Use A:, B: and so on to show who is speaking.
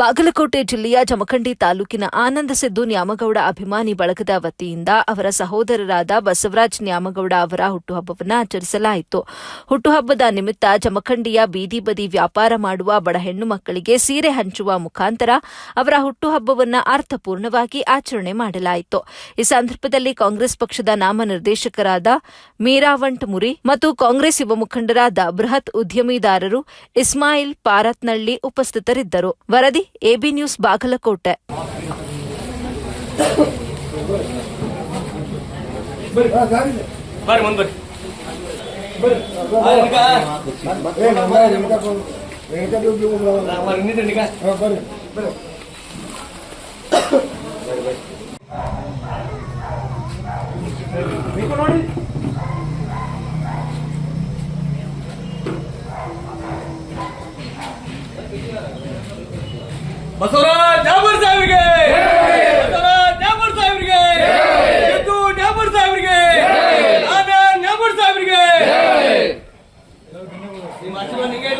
A: ಬಾಗಲಕೋಟೆ ಜಿಲ್ಲೆಯ ಜಮಖಂಡಿ ತಾಲೂಕಿನ ಆನಂದ ಸಿದ್ದು ನ್ಯಾಮಗೌಡ ಅಭಿಮಾನಿ ಬಳಗದ ವತಿಯಿಂದ ಅವರ ಸಹೋದರರಾದ ಬಸವರಾಜ್ ನ್ಯಾಮಗೌಡ ಅವರ ಹುಟ್ಟುಹಬ್ಬವನ್ನು ಆಚರಿಸಲಾಯಿತು. ಹುಟ್ಟುಹಬ್ಬದ ನಿಮಿತ್ತ ಜಮಖಂಡಿಯ ಬೀದಿ ಬದಿ ವ್ಯಾಪಾರ ಮಾಡುವ ಬಡ ಹೆಣ್ಣು ಮಕ್ಕಳಿಗೆ ಸೀರೆ ಹಂಚುವ ಮುಖಾಂತರ ಅವರ ಹುಟ್ಟುಹಬ್ಬವನ್ನು ಅರ್ಥಪೂರ್ಣವಾಗಿ ಆಚರಣೆ ಮಾಡಲಾಯಿತು. ಈ ಸಂದರ್ಭದಲ್ಲಿ ಕಾಂಗ್ರೆಸ್ ಪಕ್ಷದ ನಾಮನಿರ್ದೇಶಕರಾದ ಮೀರಾವಂಟ್ ಮುರಿ ಮತ್ತು ಕಾಂಗ್ರೆಸ್ ಯುವ ಮುಖಂಡರಾದ ಬೃಹತ್ ಉದ್ಯಮಿದಾರರು ಇಸ್ಮಾಯಿಲ್ ಪಾರತ್ನಳ್ಳಿ ಉಪಸ್ಥಿತರಿದ್ದರು. ವರದಿ ಎಬಿ ನ್ಯೂಸ್ ಬಾಗಲಕೋಟೆ
B: ಬಸವರಾಜ್ ಜಾಬರ್ ಸಾಹೇಬ್ರಿಗೆ! ಬಸವರಾಜ್ ಜಾಬರ್ ಸಾಹೇಬ್ರಿಗೆ! ಸಿದ್ದು ಜಾಬರ್ ಸಾಹೇಬ್ರಿಗೆ! ರಾಧಾ ಜಾಬರ್ ಸಾಹೇಬ್ರಿಗೆ! ನಿಮ್ಮ ಆಶೀರ್ವಾದ ನಿಮಗೆ